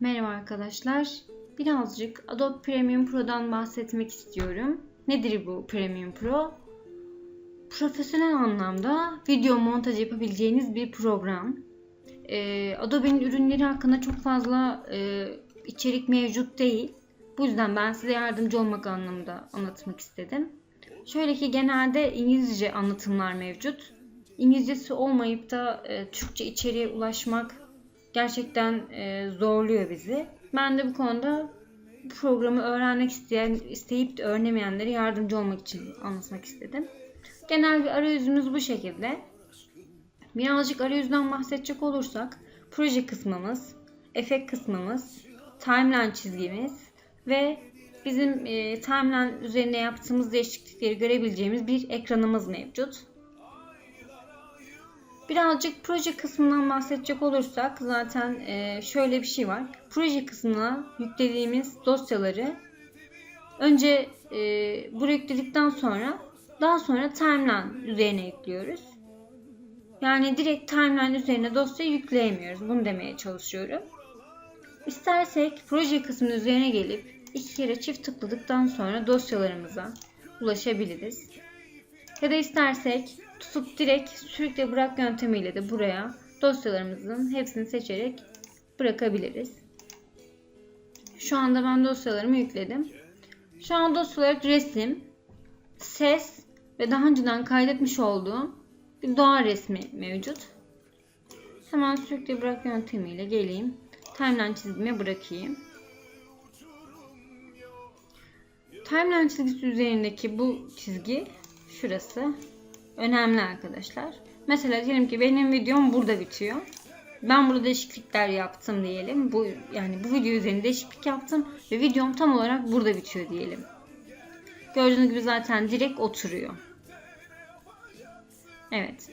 Merhaba arkadaşlar. Birazcık Adobe Premiere Pro'dan bahsetmek istiyorum. Nedir bu Premiere Pro? Profesyonel anlamda video montaj yapabileceğiniz bir program. Ee, Adobe'nin ürünleri hakkında çok fazla e, içerik mevcut değil. Bu yüzden ben size yardımcı olmak anlamında anlatmak istedim. Şöyle ki genelde İngilizce anlatımlar mevcut. İngilizcesi olmayıp da e, Türkçe içeriğe ulaşmak gerçekten e, zorluyor bizi. Ben de bu konuda bu programı öğrenmek isteyen, isteyip de öğrenemeyenlere yardımcı olmak için anlatmak istedim. Genel bir arayüzümüz bu şekilde. Birazcık arayüzden bahsedecek olursak, proje kısmımız, efekt kısmımız, timeline çizgimiz ve bizim e, timeline üzerine yaptığımız değişiklikleri görebileceğimiz bir ekranımız mevcut. Birazcık proje kısmından bahsedecek olursak zaten e, şöyle bir şey var. Proje kısmına yüklediğimiz dosyaları önce e, buraya yükledikten sonra daha sonra timeline üzerine yüklüyoruz. Yani direkt timeline üzerine dosya yükleyemiyoruz. Bunu demeye çalışıyorum. İstersek proje kısmının üzerine gelip iki kere çift tıkladıktan sonra dosyalarımıza ulaşabiliriz. Ya da istersek tutup direkt sürükle bırak yöntemiyle de buraya dosyalarımızın hepsini seçerek bırakabiliriz. Şu anda ben dosyalarımı yükledim. Şu an dosyalar resim, ses ve daha önceden kaydetmiş olduğum bir doğa resmi mevcut. Hemen sürükle bırak yöntemiyle geleyim. Timeline çizgime bırakayım. Timeline çizgisi üzerindeki bu çizgi şurası önemli arkadaşlar. Mesela diyelim ki benim videom burada bitiyor. Ben burada değişiklikler yaptım diyelim. Bu yani bu video üzerinde değişiklik yaptım ve videom tam olarak burada bitiyor diyelim. Gördüğünüz gibi zaten direkt oturuyor. Evet.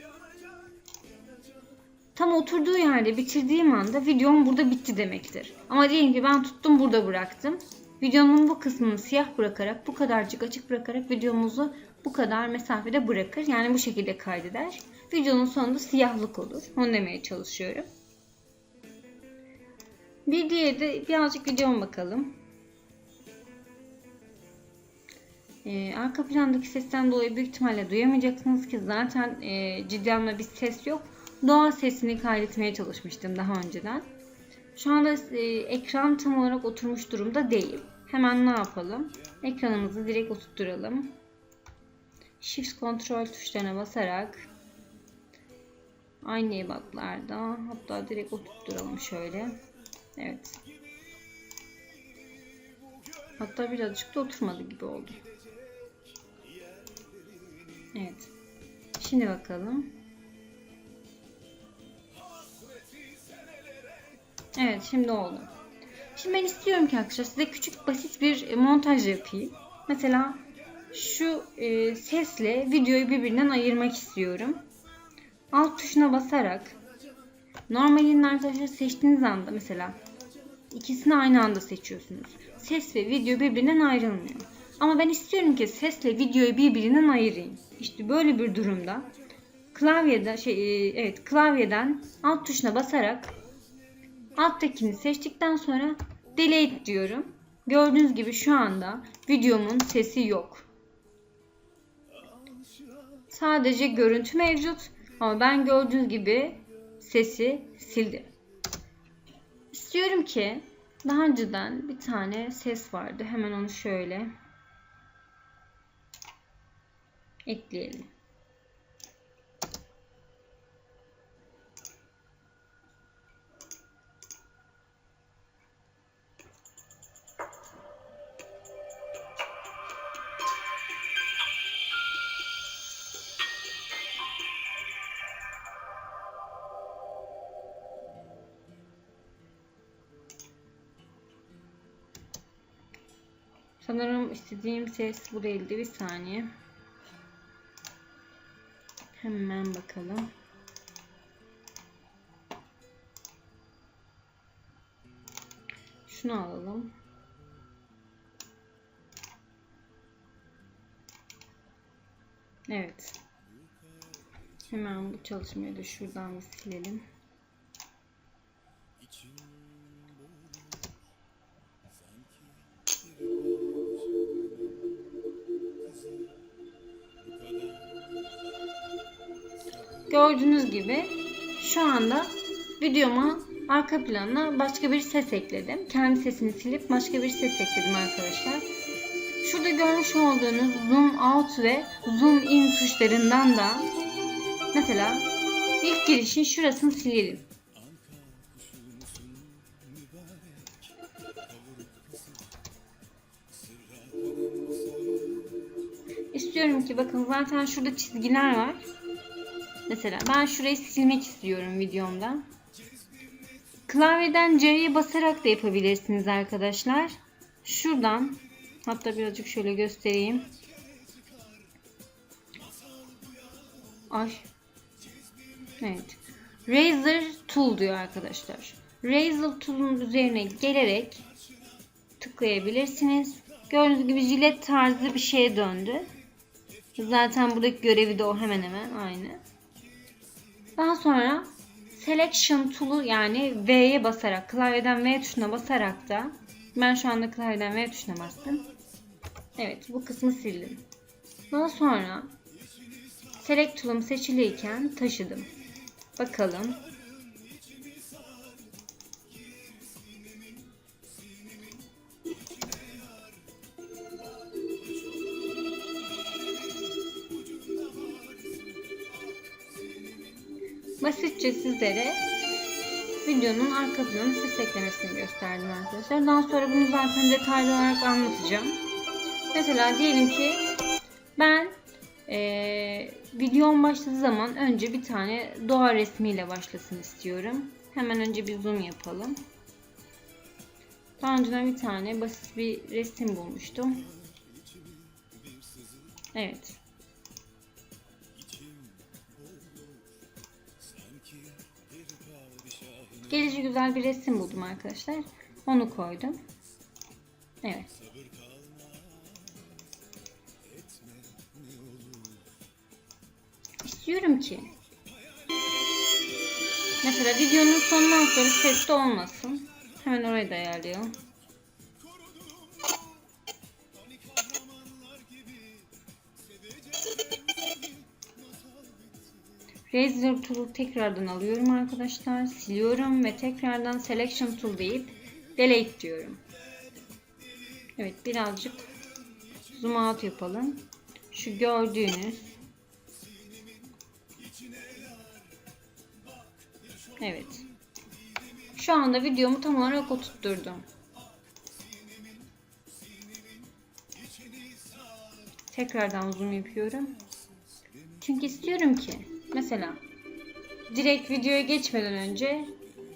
Tam oturduğu yerde bitirdiğim anda videom burada bitti demektir. Ama diyelim ki ben tuttum burada bıraktım. Videomun bu kısmını siyah bırakarak, bu kadarcık açık bırakarak videomuzu bu kadar mesafede bırakır. Yani bu şekilde kaydeder. Videonun sonunda siyahlık olur. Onu demeye çalışıyorum. Bir diğeri de birazcık videoma bakalım. Ee, arka plandaki sesten dolayı büyük ihtimalle duyamayacaksınız ki zaten e, ciddi anlamda bir ses yok. Doğa sesini kaydetmeye çalışmıştım daha önceden. Şu anda e, ekran tam olarak oturmuş durumda değil. Hemen ne yapalım? Ekranımızı direkt oturtturalım. Shift kontrol tuşlarına basarak aynı ebatlarda hatta direkt oturtturalım şöyle. Evet. Hatta birazcık da oturmadı gibi oldu. Evet. Şimdi bakalım. Evet şimdi oldu. Şimdi ben istiyorum ki arkadaşlar size küçük basit bir montaj yapayım. Mesela şu e, sesle videoyu birbirinden ayırmak istiyorum. Alt tuşuna basarak normalin arkadaşlar seçtiğiniz anda mesela ikisini aynı anda seçiyorsunuz. Ses ve video birbirinden ayrılmıyor. Ama ben istiyorum ki sesle videoyu birbirinden ayırayım. İşte böyle bir durumda klavyeden şey e, evet klavyeden alt tuşuna basarak alttakini seçtikten sonra delete diyorum. Gördüğünüz gibi şu anda videomun sesi yok. Sadece görüntü mevcut ama ben gördüğünüz gibi sesi sildim. İstiyorum ki daha önceden bir tane ses vardı. Hemen onu şöyle ekleyelim. Sanırım istediğim ses bu değildi. Bir saniye. Hemen bakalım. Şunu alalım. Evet. Hemen bu çalışmayı da şuradan silelim. Gördüğünüz gibi şu anda videoma arka planına başka bir ses ekledim. Kendi sesini silip başka bir ses ekledim arkadaşlar. Şurada görmüş olduğunuz zoom out ve zoom in tuşlarından da mesela ilk girişin şurasını silelim. İstiyorum ki bakın zaten şurada çizgiler var. Mesela ben şurayı silmek istiyorum videomda. Klavyeden C'ye basarak da yapabilirsiniz arkadaşlar. Şuradan hatta birazcık şöyle göstereyim. Ay. Evet. Razer Tool diyor arkadaşlar. Razer Tool'un üzerine gelerek tıklayabilirsiniz. Gördüğünüz gibi jilet tarzı bir şeye döndü. Zaten buradaki görevi de o hemen hemen aynı. Daha sonra Selection Tool'u yani V'ye basarak, klavyeden V tuşuna basarak da ben şu anda klavyeden V tuşuna bastım. Evet bu kısmı sildim. Daha sonra Select Tool'um seçiliyken taşıdım. Bakalım. Basitçe sizlere videonun arka planı ses eklemesini gösterdim arkadaşlar. Daha sonra bunu zaten detaylı olarak anlatacağım. Mesela diyelim ki ben ee, videom başladığı zaman önce bir tane doğa resmiyle başlasın istiyorum. Hemen önce bir zoom yapalım. Daha önceden bir tane basit bir resim bulmuştum. Evet. Gelici güzel bir resim buldum arkadaşlar. Onu koydum. Evet. İstiyorum ki mesela videonun sonundan sonra sesli olmasın. Hemen orayı da ayarlayalım. Razer Tool'u tekrardan alıyorum arkadaşlar. Siliyorum ve tekrardan Selection Tool deyip Delete diyorum. Evet birazcık zoom out yapalım. Şu gördüğünüz Evet. Şu anda videomu tam olarak oturtturdum. Tekrardan zoom yapıyorum. Çünkü istiyorum ki mesela direkt videoya geçmeden önce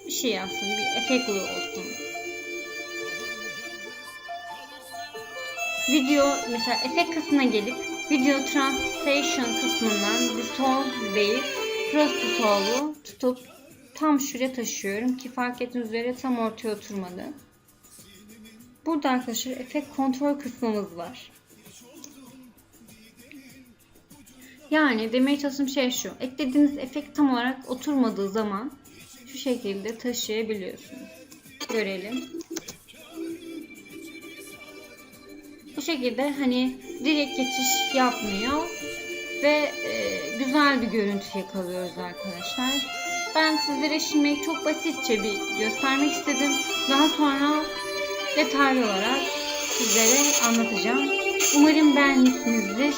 bir şey yapsın, bir efekt olsun. Video mesela efekt kısmına gelip video translation kısmından dissolve deyip cross dissolve'u tutup tam şuraya taşıyorum ki fark ettiğiniz üzere tam ortaya oturmadı. Burada arkadaşlar efekt kontrol kısmımız var. Yani demeye çalıştığım şey şu. Eklediğiniz efekt tam olarak oturmadığı zaman şu şekilde taşıyabiliyorsunuz. Görelim. Bu şekilde hani direkt geçiş yapmıyor ve e, güzel bir görüntü yakalıyoruz arkadaşlar. Ben sizlere şimdi çok basitçe bir göstermek istedim. Daha sonra detaylı olarak sizlere anlatacağım. Umarım beğenmişsinizdir.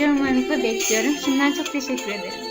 Yorumlarınızı bekliyorum. Şimdiden çok teşekkür ederim.